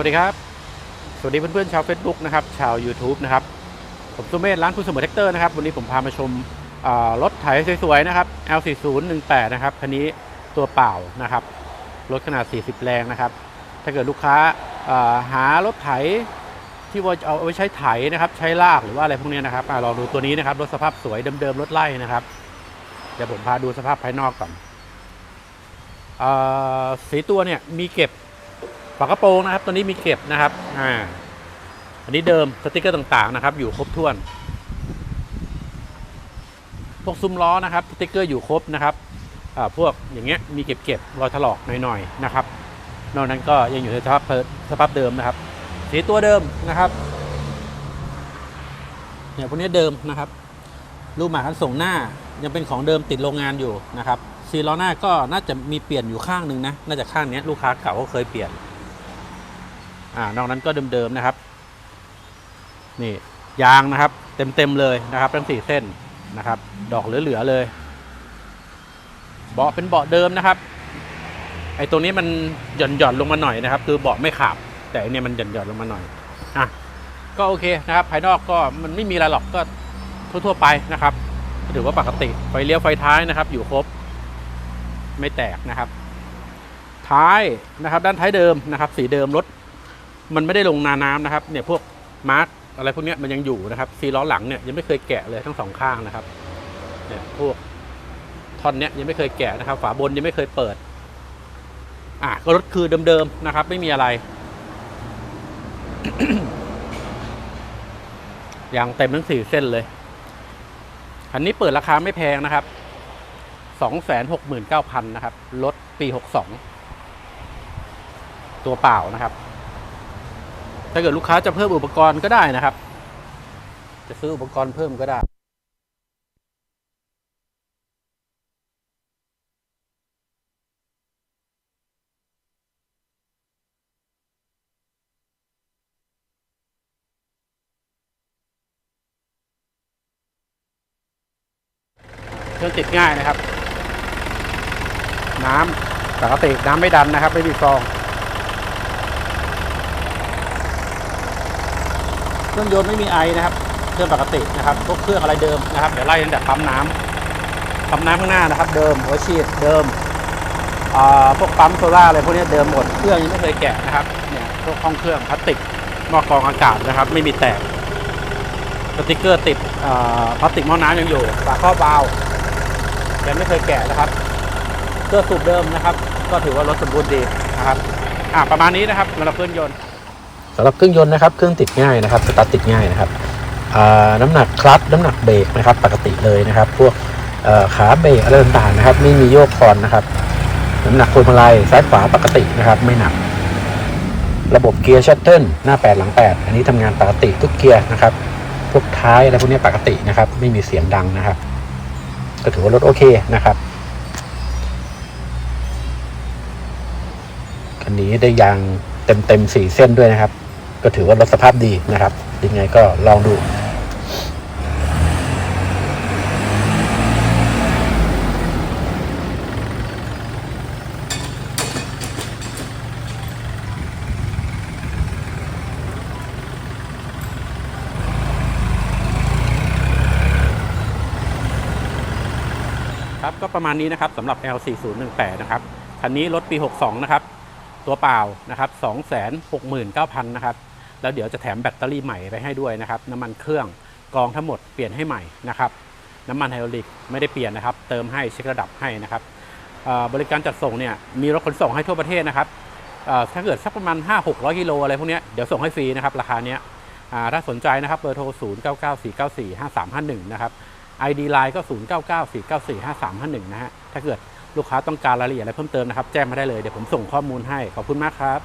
วัสดีครับ สวัสดีเพื่อนๆชาว Facebook นะครับ ชาว YouTube นะครับ ผมสุเมธร้านคุณสมบัติแท็กเตอร์นะครับ วันนี้ผมพามาชมอ่ารถไถสวยๆ นะครับ L4018 นะครับ คันนี้ตัวเปล่านะครับ รถขนาด 40 แรงนะครับ ถ้าเกิดลูกค้าาหารถไถที่ว่าเอาไว้ใช้ไถนะครับ ใช้ลากหรือว่าอะไรพวกนี้นะครับอลองดูตัวนี้นะครับ รถสภาพสวยเดิมๆ รถไล่นะครับ เดี๋ยวผมพาดูสภาพภายนอกก่อนอสีตัวเนี่ยมีเก็บ ฝากระโปรงนะครับ ตัวนี้มีเก็บนะครับอ่าอันนี้เดิมสติกเกอร์ต่างๆนะครับ อยู่ครบถ้วน พวกซุ้มล้อนะครับสติกเกอร์อยู่ครบนะครับอ่าพวกอย่างเงี้ยมีเก็บๆรอยถลอกหน่อยๆนะครับ นอกนั้นก็ยังอยู่ในสภาพเพิสภาพเดิมนะครับ สีตัวเดิมนะครับเนี่ยพวกนี้เดิมนะครับรูปหมายคันส่งหน้ายังเป็นของเดิมติดโรงงานอยู่นะครับซีล้อหน้าก็น่าจะมีเปลี่ยนอยู่ข้างหนึ่งนะน่าจะข้างเนี้ยลูกค้าเก่าก็เคยเปลี่ยน อ่านอกนั้นก็เดิมๆนะครับ นี่ยางนะครับ เต็มๆเลยนะครับ ทั้งสี่เส้นนะครับ ดอกเหลือๆเลยเบาะเป็นเบาะเดิมนะครับ ไอ้ตรงนี้มันหย่อนหย่อนๆลงมาหน่อยนะครับ คือเบาะไม่ขาบแต่อันนี่ยมันหย่อนหย่อนๆลงมาหน่อยอะก็โอเคนะครับ ภายนอกก็มันไม่มีอะไรหรอกก็ทั่วๆไปนะครับถือว่าปกติไฟเลี้ยวไฟท้ายนะครับ อยู่ครบไม่แตกนะครับ ท้ายนะครับ ด้านท้ายเดิมนะครับ สีเดิมรถ มันไม่ได้ลงนาน้ำนะครับเนี่ยพวกมาร์กอะไรพวกนี้มันยังอยู่นะครับซีล้อหลังเนี่ยยังไม่เคยแกะเลยทั้งสองข้างนะครับเนี่ยพวกท่อนเนี้ยยังไม่เคยแกะนะครับ ฝาบนยังไม่เคยเปิด อะก็รถคือเดิมๆนะครับ ไม่มีอะไรอย่างเต็มทั้งสี่เส้นเลยคันนี้เปิดราคาไม่แพงนะครับสองแสนหกหมื่นเก้าพันนะครับ รถปีหกสอง ตัวเปล่านะครับ ถ้าเกิดลูกค้าจะเพิ่มอุปกรณ์ก็ได้นะครับ จะซื้ออุปกรณ์เพิ่มก็ได้เครื่องติดง่ายนะครับ น้ำปกติน้ำไม่ดันนะครับ ไม่มีฟอง เครื่องยนต์ไม่มีไอนะครับเครื่องปกตินะครับพวกเครื่องอะไรเดิมนะครับเดี๋ยวไล่ตั้งแต่ปั๊มน้ำปั๊มน้ำข้างหน้านะครับ เดิมหัวฉีดเดิมพวกปั๊มโซล่าอะไรพวกนี้เดิมหมดเครื่องยังไม่เคยแกะนะครับเนี่ยพวกห้องเครื่องพลาสติกหม้อกรองอากาศนะครับ ไม่มีแตกสติกเกอร์ติดพลาสติกหม้อน้ำยังอยู่ฝาครอบวาล์วยังไม่เคยแกะนะครับเครื่องสูบเดิมนะครับ ก็ถือว่ารถสมบูรณ์ดีนะครับอ่าประมาณนี้นะครับสำหรับเครื่องยนต์ำหรับเครื่องยนต์นะครับเครื่องติดง่ายนะครับสตาร์ทติดง่ายนะครับน้ำหนักคลัตช์น้ำหนักเบรกนะครับปกติเลยนะครับ พวกขาเบรกอะไรต่างๆนะครับ ไม่มีโยกคอนนะครับ น้ำหนักพวงมาลัยซ้ายขวาปกตินะครับ ไม่หนัก ระบบเกียร์ชัตเทิลหน้า 8 หลัง 8 อันนี้ทำงานปกติทุกเกียร์นะครับ พวกท้ายอะไรพวกนี้ปกตินะครับ ไม่มีเสียงดังนะครับ ก็ถือว่ารถโอเคนะครับคันนี้ได้ยางเต็มเต็มๆสี่เส้นด้วยนะครับ ก็ถือว่ารถสภาพดีนะครับ ยังไงก็ลองดู ครับก็ประมาณนี้นะครับสำหรับ L4018 นะครับคันนี้รถปี 62 นะครับ ตัวเปล่านะครับ 269,000 นะครับ แล้วเดี๋ยวจะแถมแบตเตอรี่ใหม่ไปให้ด้วยนะครับน้ำมันเครื่องกองทั้งหมดเปลี่ยนให้ใหม่นะครับน้ำมันไฮดรอลิกไม่ได้เปลี่ยนนะครับ เติมให้เช็คระดับให้นะครับบริการจัดส่งเนี่ยมีรถขนส่งให้ทั่วประเทศนะครับถ้าเกิดสักประมาณ 5-600กิโลอะไรพวกนี้เดี๋ยวส่งให้ฟรีนะครับราคาเนี้ยถ้าสนใจนะครับเบอร์โทร 0994945351 นะครับ ID Line ก็ 0994945351 นะฮะถ้าเกิดลูกค้าต้องการรายละเอียดอะไรเพิ่มเติมนะครับ แจ้งมาได้เลย เดี๋ยวผมส่งข้อมูลให้ ขอบคุณมากครับ